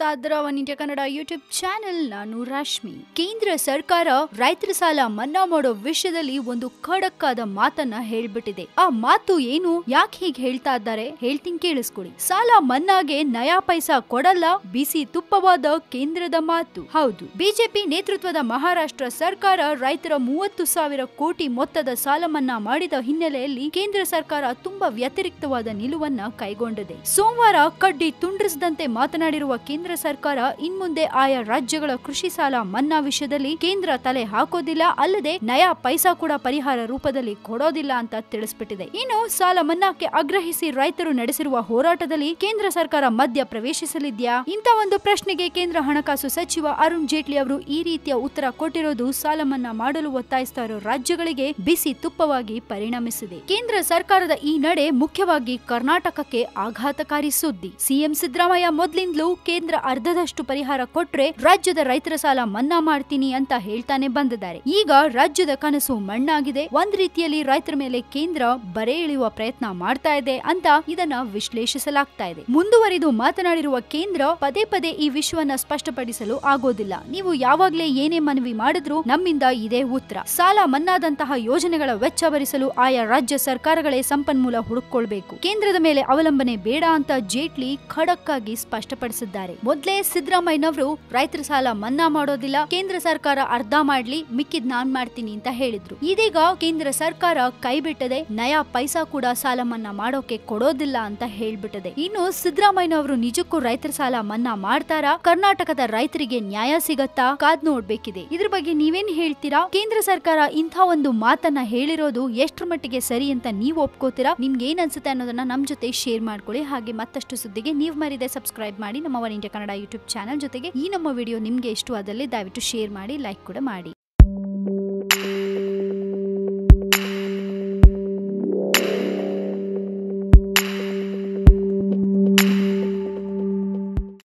ನೋಡ್ತಾ ಇದ್ರ Kannada YouTube channel ನಾನು ರಾಶ್ಮಿ ಕೇಂದ್ರ ಸರ್ಕಾರ ರೈತರ ಸಾಲ ಮನ್ನಾ ಮಾಡೋ ವಿಷಯದಲ್ಲಿ ಒಂದು ಖಡಕ್ಕಾದ ಮಾತನ್ನ ಹೇಳ್ಬಿಟ್ಟಿದೆ. ಆ ಮಾತು ಏನು? ಯಾಕೆ ಹೀಗೆ ಹೇಳ್ತಾ ಇದ್ದಾರೆ? ಹೇಳ್ತೀನಿ ಕೇಳಿಸ್ಕೊಳ್ಳಿ. ಸಾಲ ಮನ್ನಾಗೆ ನಯಾ ಪೈಸಾ ಕೊಡಲ್ಲ, ಬಿಸಿ ತುಪ್ಪವಾದ ಕೇಂದ್ರದ ಮಾತು. ಹೌದು. ಬಿಜೆಪಿ ನೇತೃತ್ವದ ಮಹಾರಾಷ್ಟ್ರ ಸರ್ಕಾರ ರೈತರ ಮೂವತ್ತು ಸಾವಿರ ಕೋಟಿ ಮೊತ್ತದ ಸಾಲ ಮನ್ನಾ ಮಾಡಿದ ಹಿನ್ನೆಲೆಯಲ್ಲಿ ಕೇಂದ್ರ ಸರ್ಕಾರ ತುಂಬಾ ವ್ಯತಿರಿಕ್ತವಾದ ನಿಲುವನ್ನ ಕೈಗೊಂಡಿದೆ. ಸೋಮವಾರ ಕಡ್ಡಿ ತುಂಡ್ರಿಸದಂತೆ ಮಾತನಾಡಿರುವ ಕೇಂದ್ರ ಸರ್ಕಾರ ಇನ್ಮುಂದೆ ಆಯಾ ರಾಜ್ಯಗಳ ಕೃಷಿ ಸಾಲ ಮನ್ನಾ ವಿಷಯದಲ್ಲಿ ಕೇಂದ್ರ ತಲೆ ಹಾಕೋದಿಲ್ಲ, ಅಲ್ಲದೆ ನಯಾ ಪೈಸಾ ಕೂಡ ಪರಿಹಾರ ರೂಪದಲ್ಲಿ ಕೊಡೋದಿಲ್ಲ ಅಂತ ತಿಳಿಸ್ಬಿಟ್ಟಿದೆ. ಇನ್ನು ಸಾಲ ಮನ್ನಾಕ್ಕೆ ಆಗ್ರಹಿಸಿ ರೈತರು ನಡೆಸಿರುವ ಹೋರಾಟದಲ್ಲಿ ಕೇಂದ್ರ ಸರ್ಕಾರ ಮಧ್ಯ ಪ್ರವೇಶಿಸಲಿದ್ಯಾ? ಇಂಥ ಒಂದು ಪ್ರಶ್ನೆಗೆ ಕೇಂದ್ರ ಹಣಕಾಸು ಸಚಿವ ಅರುಣ್ ಜೇಟ್ಲಿ ಅವರು ಈ ರೀತಿಯ ಉತ್ತರ ಕೊಟ್ಟಿರೋದು ಸಾಲ ಮನ್ನಾ ಮಾಡಲು ಒತ್ತಾಯಿಸ್ತಾ ಇರೋ ರಾಜ್ಯಗಳಿಗೆ ಬಿಸಿ ತುಪ್ಪವಾಗಿ ಪರಿಣಮಿಸಿದೆ. ಕೇಂದ್ರ ಸರ್ಕಾರದ ಈ ನಡೆ ಮುಖ್ಯವಾಗಿ ಕರ್ನಾಟಕಕ್ಕೆ ಆಘಾತಕಾರಿ ಸುದ್ದಿ. ಸಿಎಂ ಸಿದ್ದರಾಮಯ್ಯ ಮೊದಲಿಂದಲೂ ಕೇಂದ್ರ ಅರ್ಧದಷ್ಟು ಪರಿಹಾರ ಕೊಟ್ರೆ ರಾಜ್ಯದ ರೈತರ ಸಾಲ ಮನ್ನಾ ಮಾಡ್ತೀನಿ ಅಂತ ಹೇಳ್ತಾನೆ ಬಂದಿದ್ದಾರೆ. ಈಗ ರಾಜ್ಯದ ಕನಸು ಮಣ್ಣಾಗಿದೆ. ಒಂದ್ ರೀತಿಯಲ್ಲಿ ರೈತರ ಮೇಲೆ ಕೇಂದ್ರ ಬರೆ ಇಳಿಯುವ ಪ್ರಯತ್ನ ಮಾಡ್ತಾ ಇದೆ ಅಂತ ಇದನ್ನ ವಿಶ್ಲೇಷಿಸಲಾಗ್ತಾ ಇದೆ. ಮುಂದುವರಿದು ಮಾತನಾಡಿರುವ ಕೇಂದ್ರ ಪದೇ ಪದೇ ಈ ವಿಷಯವನ್ನ ಸ್ಪಷ್ಟಪಡಿಸಲು ಆಗೋದಿಲ್ಲ. ನೀವು ಯಾವಾಗ್ಲೇ ಏನೇ ಮನವಿ ಮಾಡಿದ್ರು ನಮ್ಮಿಂದ ಇದೇ ಉತ್ತರ. ಸಾಲ ಮನ್ನಾದಂತಹ ಯೋಜನೆಗಳ ವೆಚ್ಚ ಭರಿಸಲು ಆಯಾ ರಾಜ್ಯ ಸರ್ಕಾರಗಳೇ ಸಂಪನ್ಮೂಲ ಹುಡುಕೊಳ್ಬೇಕು ಕೇಂದ್ರದ ಮೇಲೆ ಅವಲಂಬನೆ ಬೇಡ ಅಂತ ಜೇಟ್ಲಿ ಖಡಕ್ಕಾಗಿ ಸ್ಪಷ್ಟಪಡಿಸಿದ್ದಾರೆ. ಮೊದಲೇ ಸಿದ್ದರಾಮಯ್ಯನವರು ರೈತರ ಸಾಲ ಮನ್ನಾ ಮಾಡೋದಿಲ್ಲ, ಕೇಂದ್ರ ಸರ್ಕಾರ ಅರ್ಧ ಮಾಡ್ಲಿ, ಮಿಕ್ಕಿದ್ ನಾನ್ ಮಾಡ್ತೀನಿ ಅಂತ ಹೇಳಿದ್ರು. ಇದೀಗ ಕೇಂದ್ರ ಸರ್ಕಾರ ಕೈ ಬಿಟ್ಟದೆ, ನಯಾ ಪೈಸಾ ಕೂಡ ಸಾಲ ಮನ್ನಾ ಮಾಡೋಕೆ ಕೊಡೋದಿಲ್ಲ ಅಂತ ಹೇಳ್ಬಿಟ್ಟದೆ. ಇನ್ನು ಸಿದ್ದರಾಮಯ್ಯನವರು ನಿಜಕ್ಕೂ ರೈತರ ಸಾಲ ಮನ್ನಾ ಮಾಡ್ತಾರಾ? ಕರ್ನಾಟಕದ ರೈತರಿಗೆ ನ್ಯಾಯ ಸಿಗತ್ತಾ? ಕಾದ್ ನೋಡ್ಬೇಕಿದೆ. ಇದ್ರ ಬಗ್ಗೆ ನೀವೇನ್ ಹೇಳ್ತೀರಾ? ಕೇಂದ್ರ ಸರ್ಕಾರ ಇಂಥ ಒಂದು ಮಾತನ್ನ ಹೇಳಿರೋದು ಎಷ್ಟರ ಮಟ್ಟಿಗೆ ಸರಿ ಅಂತ ನೀವು ಒಪ್ಕೋತೀರಾ? ನಿಮ್ಗೆ ಏನ್ ಅನ್ಸುತ್ತೆ ಅನ್ನೋದನ್ನ ನಮ್ ಜೊತೆ ಶೇರ್ ಮಾಡ್ಕೊಳ್ಳಿ. ಹಾಗೆ ಮತ್ತಷ್ಟು ಸುದ್ದಿಗೆ ನೀವು ಮರಿದೆ ಸಬ್ಸ್ಕ್ರೈಬ್ ಮಾಡಿ. ನಮ್ಮ one India Kannada YouTube channel ಜೊತೆಗೆ ಈ ನಮ್ಮ ವಿಡಿಯೋ ನಿಮ್ಗೆ ಇಷ್ಟವಾದಲ್ಲಿ ದಯವಿಟ್ಟು ಶೇರ್ ಮಾಡಿ, ಲೈಕ್ ಕೂಡ ಮಾಡಿ.